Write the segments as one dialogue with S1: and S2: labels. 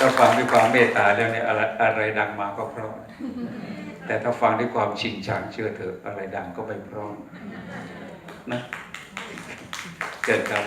S1: ถ้าฟังด้วยความเมตตาแล้วเนี่ยอะไรอะไรดังมาก็เพราะ แต่ถ้าฟังด้วยความชิงชังเชื่อเถอะอะไรดังก็ไม่พร้อมนะเกิดครับ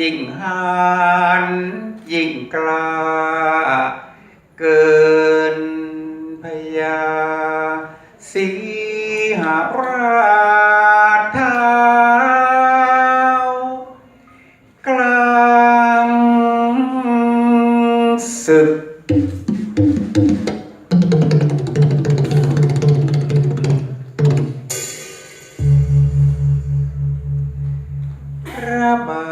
S1: ยิ่งหานยิ่งกล้า เกินพยาสีหาราเท้ากลางศึกระบา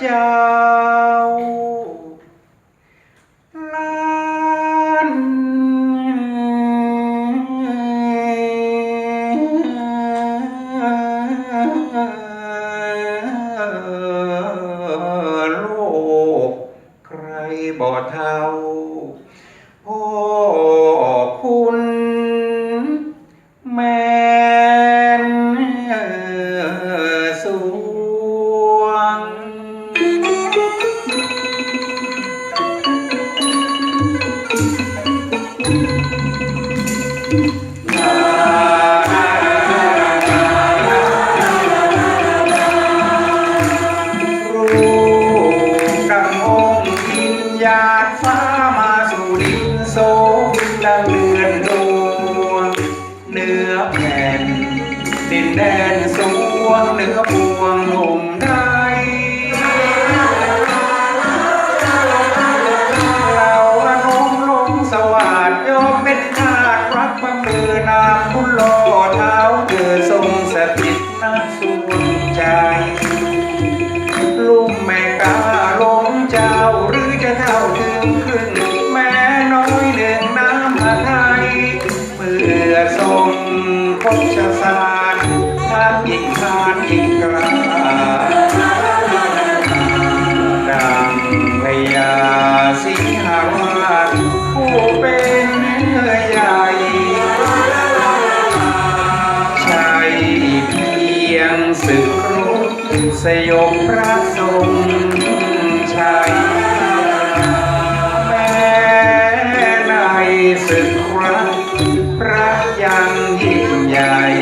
S1: 家。很 ศึกรักรักยังยิ่งใหญ่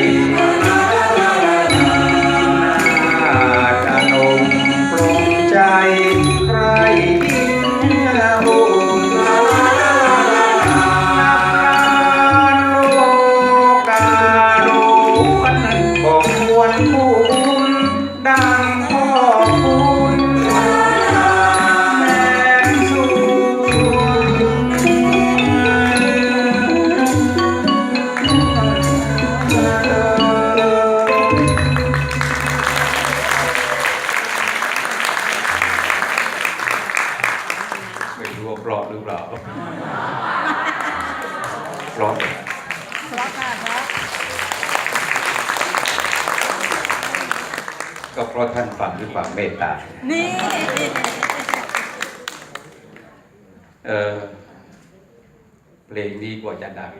S1: ก็เพราะท่านฟังด้วยความเมตตา
S2: นี่
S1: เออเพลงนี้กว่าจะดัง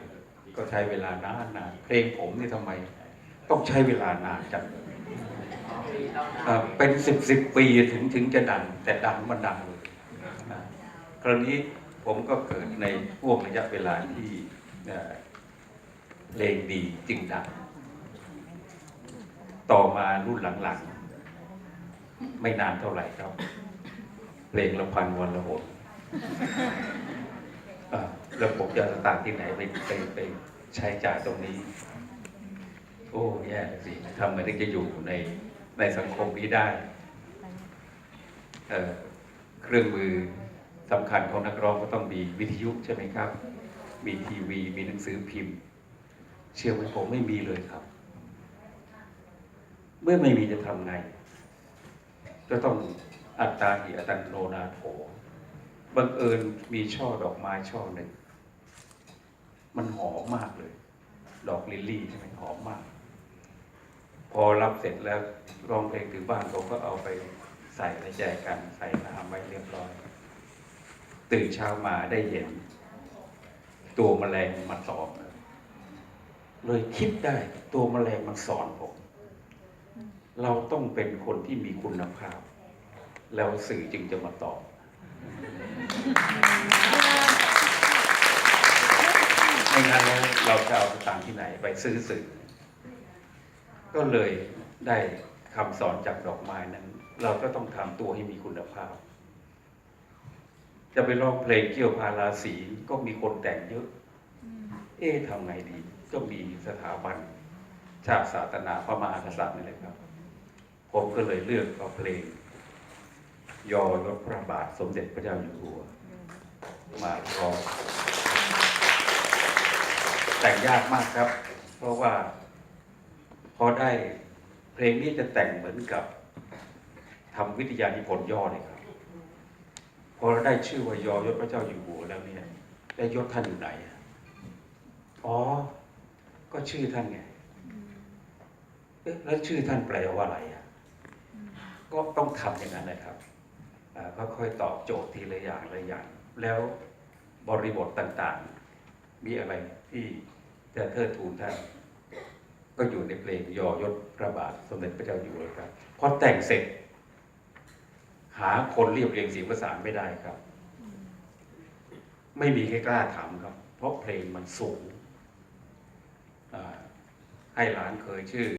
S1: ก็ใช้เวลานานนานเพลงผมนี่ทำไม ต้องใช้เวลานานจังเอ่อเป็นสิบสิบปีถึงถึงจะดัง แต่ดังมันดังเลยนะคราวนี้ผมก็เกิดในห่วงระยะเวลาที่เอ่อเพลงดีจึงดัง ต่อมารุ่นหลังๆ ไม่นานเท่าไหร่ครับ เพลงละพันวันละหนอ่าแล้วผมจะเอาสตางที่ไหนไปไปไปใช้จ่ายตรงนี้ โอ้แย่สิทำไงถึงจะอยู่ในในสังคมนี้ได้เออเครื่องมือสำคัญของนักร้องก็ต้องมีวิทยุใช่ไหมครับ มีทีวีมีหนังสือพิมพ์ เชื่อไหมผมไม่มีเลยครับ เมื่อไม่มีจะทำไง ก็ต้องอัตตาหิอัตันโนนาโถบังเอิญมีช่อดอกไม้ช่อหนึ่ง มันหอมมากเลย ดอกลิลลี่ใช่ไหมหอมมาก พอรับเสร็จแล้วร้องเพลงถึงบ้านเขาก็เอาไปใส่ในแจกันใส่น้ำไว้เรียบร้อย ตื่นเช้ามาได้เห็น ตัวแมลงมันสอนเลยเลยคิดได้ตัวแมลงมันสอนผม เราต้องเป็นคนที่มีคุณภาพ แล้วสื่อจึงจะมาตอบ ไม่งั้นแล้วเราจะเอาตางที่ไหนไปซื้อสื่อ ก็เลยได้คำสอนจากดอกไม้นั้น เราก็ต้องทำตัวให้มีคุณภาพ จะไปร้องเพลงเกี่ยวพาราสีก็มีคนแต่งเยอะ เอ๊ะทำไงดี ก็มีสถาบันชาติศาสนาพระมหากษัตริย์นี่แหละครับ ผมก็เลยเลือกเอาเพลง ยอยศพระบาทสมเด็จพระเจ้าอยู่หัว มาร้องแต่งยากมากครับ เพราะว่าพอได้เพลงนี้จะแต่งเหมือนกับทำวิทยานิพนธ์ย่อเลยครับ พอเราได้ชื่อว่ายอยศพระเจ้าอยู่หัวแล้วเนี่ย ได้ยศท่านอยู่ไหนอะอ๋อ ก็ชื่อท่านไง เอ๊ะแล้วชื่อท่านแปลว่าอะไรอะ ก็ต้องทำอย่างนั้นนะครับค่อยๆตอบโจทย์ทีละอย่างละอย่าง แล้วบริบทต่างๆ มีอะไรที่จะเทิดทูนท่านก็อยู่ในเพลงยอยศพระบาทสมเด็จพระเจ้าอยู่หัวครับพอแต่งเสร็จ หาคนเรียบเรียงเสียงประสานไม่ได้ครับ ไม่มีใครกล้าถามครับ เพราะเพลงมันสูงให้หลานเคยชื่อ